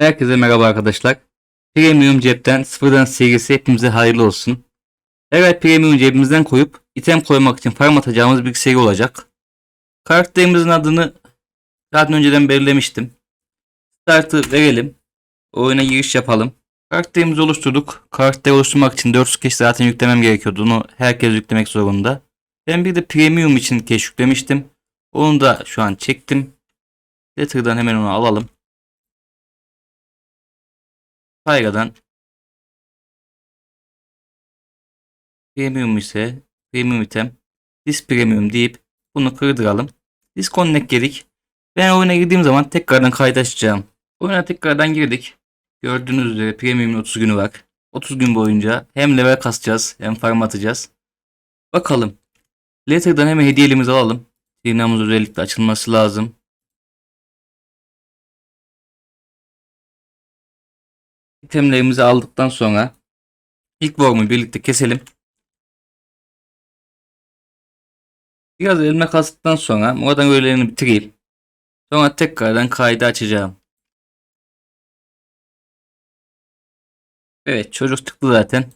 Herkese merhaba arkadaşlar. Premium cepten sıfırdan serisi hepimize hayırlı olsun. Evet Premium cebimizden koyup item koymak için farm atacağımız bir seri olacak. Karakterimizin adını zaten önceden belirlemiştim. Start'ı verelim. Oyuna giriş yapalım. Karakterimizi oluşturduk. Karakter oluşturmak için 4 skeç zaten yüklemem gerekiyordu. Onu herkes yüklemek zorunda. Ben bir de Premium için keş yüklemiştim. Onu da şu an çektim. Letter'dan hemen onu alalım. Saygıdan Premium ise Premium item Dis Premium deyip bunu kırdıralım. Disconnect dedik. Ben oyuna girdiğim zaman tekrardan kayıt açacağım. Oyuna tekrardan girdik. Gördüğünüz üzere Premium'un 30 günü var. 30 gün boyunca hem level kasacağız hem farm atacağız. Bakalım. Letter'dan hemen hediyelerimizi alalım. Sinemamız özellikle açılması lazım. İtemlerimizi aldıktan sonra ilk worm'u birlikte keselim. Biraz elime kastıktan sonra oradan öğelerini bitireyim. Sonra tekrardan kaydı açacağım. Evet çocuk tıklı zaten.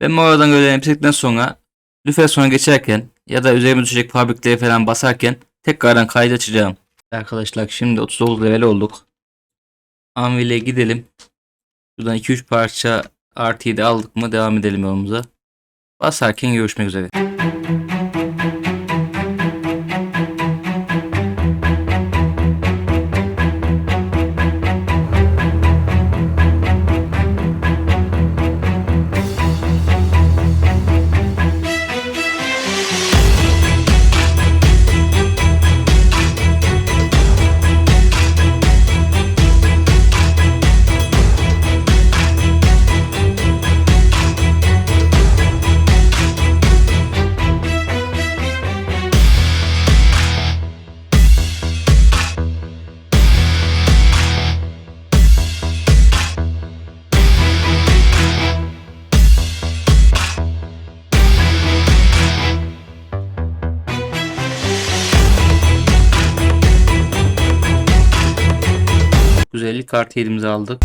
Ben oradan öğelerini bitirdikten sonra lüfer sonra geçerken ya da üzerime düşecek fabrikleri falan basarken tekrardan kaydı açacağım. Arkadaşlar şimdi 39 level olduk. Anvil'e gidelim. Buradan 2-3 parça artıyı da aldık mı devam edelim yolumuza. Basarken görüşmek üzere. Güzellik artı elimize aldık.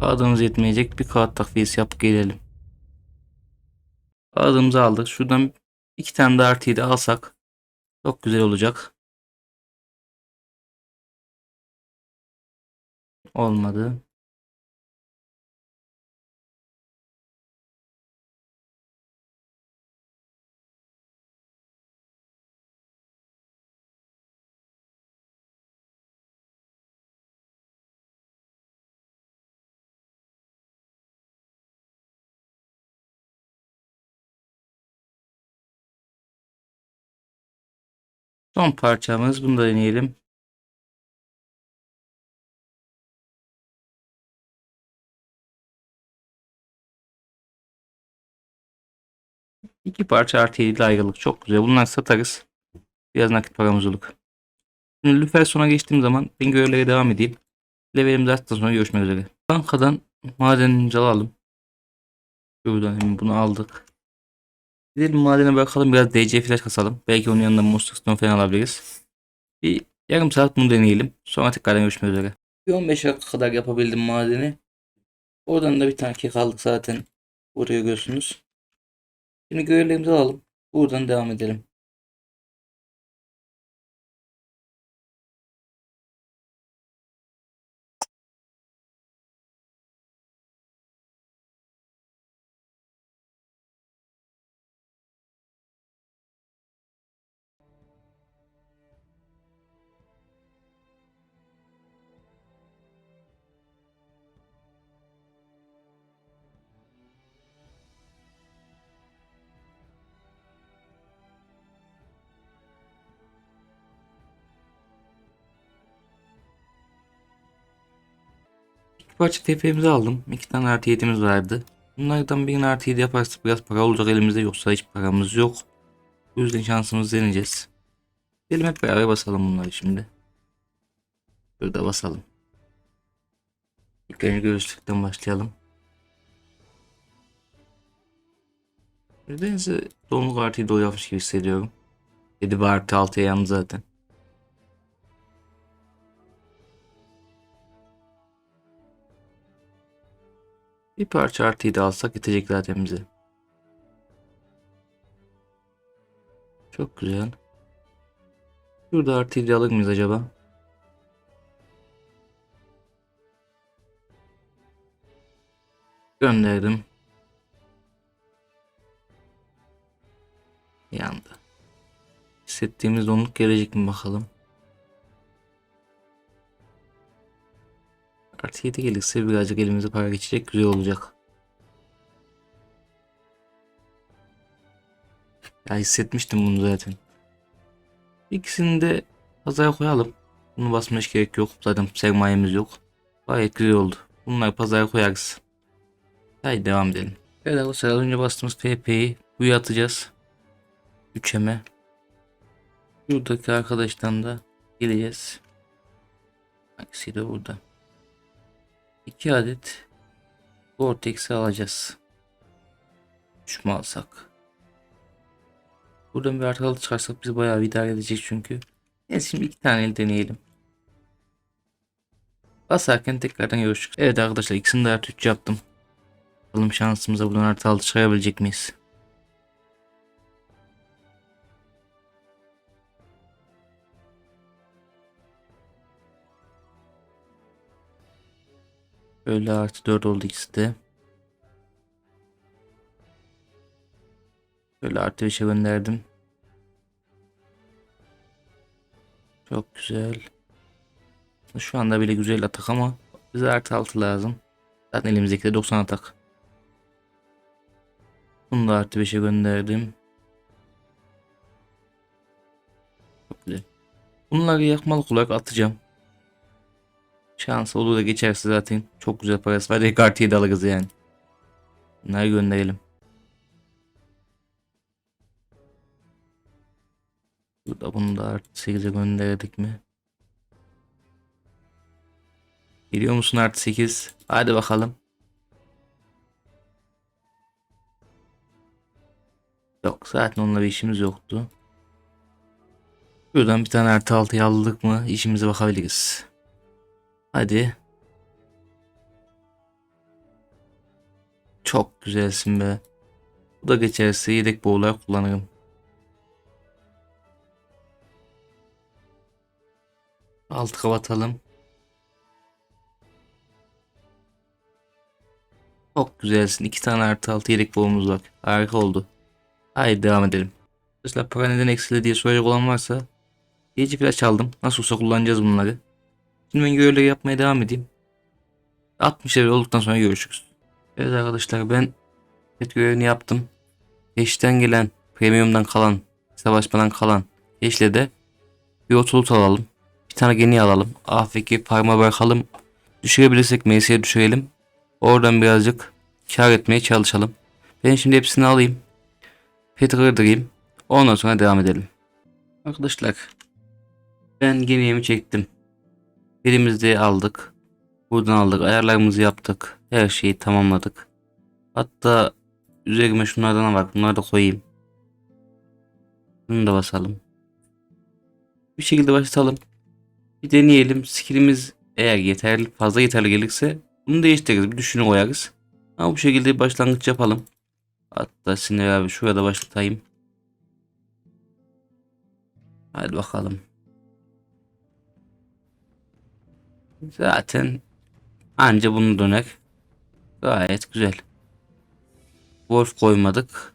Kağıdımız yetmeyecek. Bir kağıt takviyesi yapıp gelelim. Kağıdımızı aldık. Şuradan iki tane de artıyı da alsak çok güzel olacak. Olmadı. Son parçamız. Bunu da deneyelim. İki parça artı 7 ayrılık. Çok güzel. Bunları satarız. Biraz nakit paramız olur. Şimdi lüfer sona geçtiğim zaman ben görevlere devam edeyim. Levelimizi attıktan sonra görüşmek üzere. Bankadan madenimizi alalım. Şuradan bunu aldık. Gidelim madene bakalım biraz DC flash kasalım. Belki onun yanında Monster Stone falan alabiliriz. Bir yarım saat bunu deneyelim. Sonra tekrardan görüşmek üzere. Bir 15 dakika kadar yapabildim madeni. Oradan da bir tane kek aldık zaten. Buraya görüyorsunuz. Şimdi görevlerimizi alalım. Buradan devam edelim. İki parça TP'mizi aldım. İki tane artı 7'miz vardı. Bunlardan birini artı 7 yaparsak biraz para olacak elimizde yoksa hiç paramız yok. Bu yüzden şansımızı deneyeceğiz. Gidelim hep beraber basalım bunları şimdi. Burada basalım. İlk önce göğüslükten başlayalım. Nedense donluk artıyı dolu yapmış gibi hissediyorum. 7 bir artı 6'ya yandı zaten. Bir parça artıyı da alsak yetecek zaten bize. Çok güzel. Şurada artıyı da alır mıyız acaba? Gönderdim. Yandı. Hissettiğimiz donluk gelecek mi bakalım. Artı 7 gelirse birazcık elimize para geçecek güzel olacak. Ya hissetmiştim bunu zaten. İkisini de pazara koyalım. Bunu basmaya hiç gerek yok. Zaten sermayemiz yok. Gayet güzel oldu. Bunları pazara koyarız. Haydi devam edelim. Evet arkadaşlar az önce bastığımız FP'yi buya atacağız. 3'eme. Buradaki arkadaştan da geleceğiz. Hangisi de burada. 2 adet Vortex'i alacağız. 3 mü alsak? Buradan bir arkalı çıkarsak bizi bayağı bir idare edecek çünkü. Neyse şimdi iki tane deneyelim. Basarken tekrardan görüşürüz. Evet arkadaşlar ikisini de artı 3 yaptım. Bakalım şansımıza buradan artı 6 çıkarabilecek miyiz? Böyle artı 4 oldu ikisi. Böyle artı 5'e gönderdim. Çok güzel. Şu anda bile güzel atak ama bize artı 6 lazım. Zaten elimizdeki de 90 atak. Bunu da artı 5'e gönderdim. Çok güzel. Bunları yakmalık olarak atacağım. Şans olur da geçerse zaten çok güzel parası var. Rekartiye de alırız yani. Bunları gönderelim. Burada bunu da artı 8'e gönderdik mi? Geliyor musun artı 8? Hadi bakalım. Yok zaten onunla bir işimiz yoktu. Buradan bir tane artı 6'yı aldık mı işimize bakabiliriz. Hadi. Çok güzelsin be. Bu da geçerse yedek boğular kullanırım. Altı kapatalım. Çok güzelsin. İki tane artı altı yedek boğumuz var. Harika oldu. Haydi devam edelim. Arkadaşlar para neden eksili diye soracak olan varsa Gece flash aldım. Nasıl olsa kullanacağız bunları. Şimdi ben görevleri yapmaya devam edeyim. 60 level olduktan sonra görüşürüz. Evet arkadaşlar ben pet görevini yaptım. Eşten gelen, premiumdan kalan, savaşmadan kalan eşle de bir otolut alalım. Bir tane geni alalım. AFK farma bırakalım. Düşürebilirsek MS'ye düşürelim. Oradan birazcık kar etmeye çalışalım. Ben şimdi hepsini alayım. Pet kırdırayım. Ondan sonra devam edelim. Arkadaşlar ben gemiyi çektim. Birimizi aldık. Buradan aldık. Ayarlarımızı yaptık. Her şeyi tamamladık. Hatta üzerime şunlardan var. Bunları da koyayım. Bunu da basalım. Bir şekilde başlatalım. Bir deneyelim. Skillimiz eğer yeterli fazla yeterli gelirse bunu değiştiririz. Bir düşünü koyarız. Ama bu şekilde bir başlangıç yapalım. Hatta Sinir abi şurada başlatayım. Hadi bakalım. Zaten anca bunu döner. Gayet güzel. Wolf koymadık.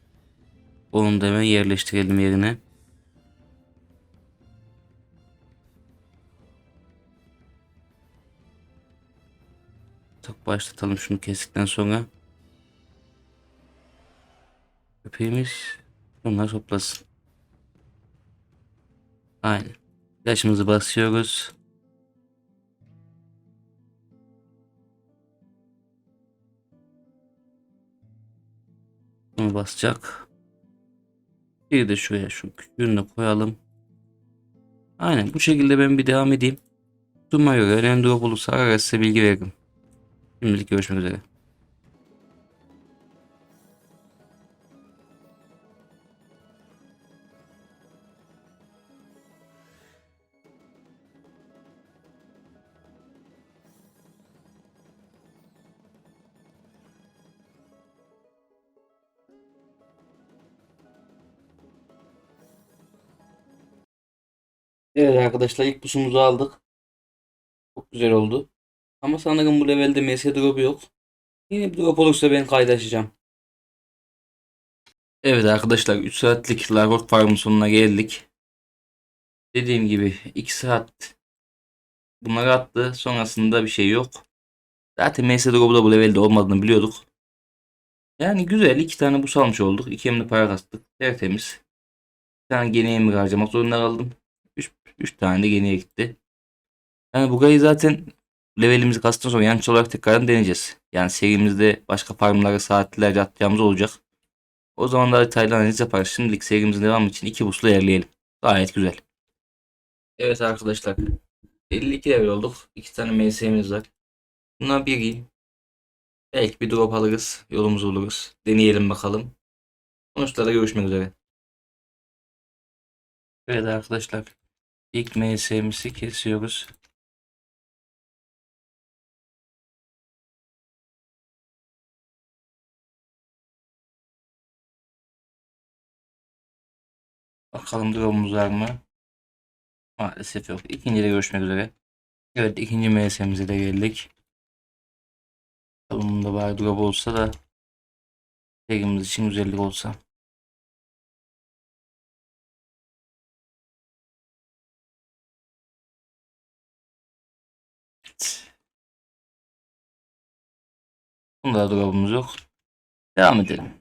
Onu da hemen yerleştirelim yerine. Tak başlatalım şunu kestikten sonra. Köpeğimiz bunlar toplasın. Aynen. Yaşımızı basıyoruz. Bunu basacak. Bir de şuraya şu küçüğünü koyalım. Aynen bu şekilde ben bir devam edeyim. Duruma göre önemli drop olursa ara size bilgi veririm. Şimdilik görüşmek üzere. Evet arkadaşlar ilk pusumuzu aldık. Çok güzel oldu. Ama sanırım bu levelde MS drop yok. Yine bir drop olursa ben kaydaşacağım. Evet arkadaşlar 3 saatlik Larok Farm'ın sonuna geldik. Dediğim gibi 2 saat bunları attı. Sonrasında bir şey yok. Zaten MS drop'u da bu levelde olmadığını biliyorduk. Yani güzel. iki tane bus almış olduk. İki hem de para kastık. Tertemiz. Bir tane gene emir harcamak zorunda kaldım. 3 tane de geniye gitti. Yani bu gayı zaten levelimizi kastıktan sonra yanlış olarak tekrardan deneyeceğiz. Yani serimizde başka farmlara saatlerce atacağımız olacak. O zaman da detaylı analiz yaparız. Şimdilik serimizin devamı için iki busla ilerleyelim. Gayet güzel. Evet arkadaşlar. 52 level olduk. İki tane MS'miz var. Buna bir giyin. Belki bir drop alırız. Yolumuzu buluruz. Deneyelim bakalım. Sonuçlarda görüşmek üzere. Evet arkadaşlar. İlk MS'mizi kesiyoruz. Bakalım durumumuz var mı? Maalesef yok. İkincide görüşmek üzere. Evet ikinci MS'mize de geldik. Bakalım da bari drop olsa da Serimiz için güzellik olsa. Bunda da drop'umuz yok. Devam edelim.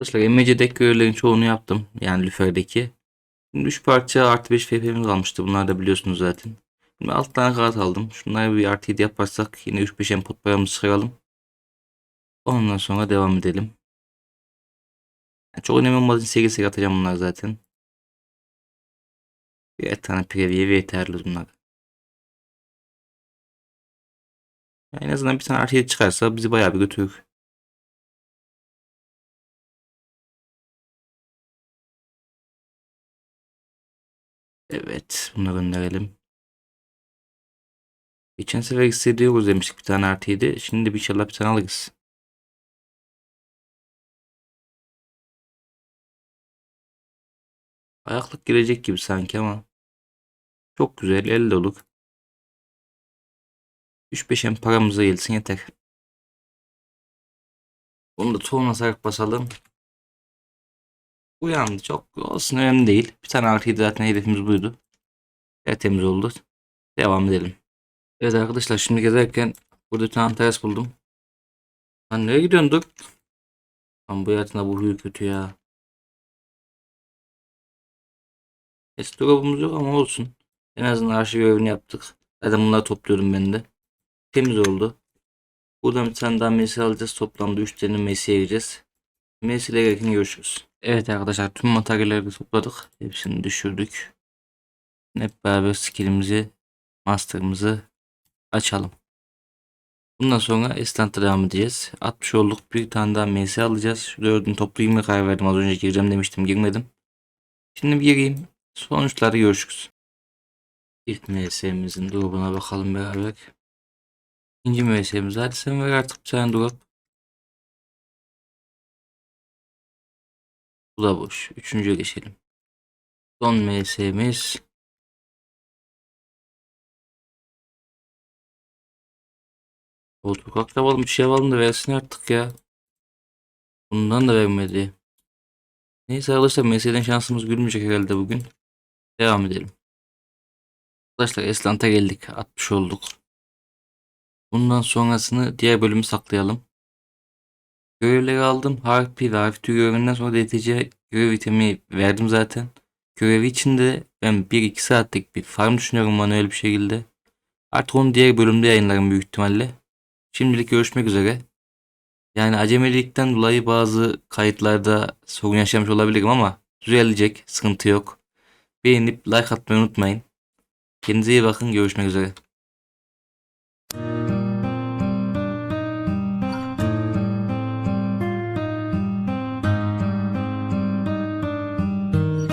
Arkadaşlar MC'deki görevlerin çoğunu yaptım. Yani lüferdeki. Şimdi 3 parça artı 5 FP'miz kalmıştı. Bunları da biliyorsunuz zaten. Şimdi 6 tane kağıt aldım. Şunları bir artı 7 yaparsak yine 3-5 input paramızı çıkaralım. Ondan sonra devam edelim. Yani çok önemli olmadığı için seri atacağım bunlar zaten. Bir tane preview yeterli bunlar. En azından bir tane artı 7 çıkarsa bizi bayağı bir götürür. Evet. Bunu gönderelim. Geçen sefer hissediyoruz demiştik bir tane artıydı. Şimdi bir inşallah bir tane alırız. Ayaklık girecek gibi sanki ama. Çok güzel. 50 doluk. 3-5 hem paramıza gelsin yeter. Bunu da tohum asarak basalım. Uyandı. Çok olsun önemli değil. Bir tane artıydı zaten hedefimiz buydu. Tertemiz oldu. Devam edelim. Evet arkadaşlar şimdi gezerken burada bir tane teras buldum. Lan nereye gidiyorsun dur. Lan bu hayatında bu huyu kötü ya. Eski yok ama olsun. En azından arşiv görevini yaptık. Zaten bunları topluyorum ben de. Temiz oldu. Buradan bir tane daha mesaj alacağız. Toplamda 3 tane mesaj'a gireceğiz. Mesaj ile görüşürüz. Evet arkadaşlar tüm materyalleri topladık. Hepsini düşürdük. Hep beraber skillimizi, master'ımızı açalım. Bundan sonra Estant'a devam edeceğiz. 60 olduk. Bir tane daha MS alacağız. Şu dördünü toplayayım karar verdim. Az önce gireceğim demiştim. Girmedim. Şimdi bir gireyim. Sonuçları görüşürüz. İlk MS'mizin durumuna bakalım beraber. İkinci MS'miz. Hadi sen ver artık bir tane drop. Bu da boş. Üçüncüye geçelim. Son MS'miz. Koltuk akrabalım bir şey alalım da versin artık ya. Bundan da vermedi. Neyse arkadaşlar meseleden şansımız gülmeyecek herhalde bugün. Devam edelim. Arkadaşlar Eslant'a geldik. 60 olduk. Sonrasını diğer bölümü saklayalım. Görevleri aldım. Harpi ve Harfi görevinden sonra DTC görev itemi verdim zaten. Görevi içinde ben 1-2 saatlik bir farm düşünüyorum manuel bir şekilde. Artık onu diğer bölümde yayınlarım büyük ihtimalle. Şimdilik görüşmek üzere. Yani acemilikten dolayı bazı kayıtlarda sorun yaşamış olabilirim ama düzelecek. Sıkıntı yok. Beğenip like atmayı unutmayın. Kendinize iyi bakın. Görüşmek üzere.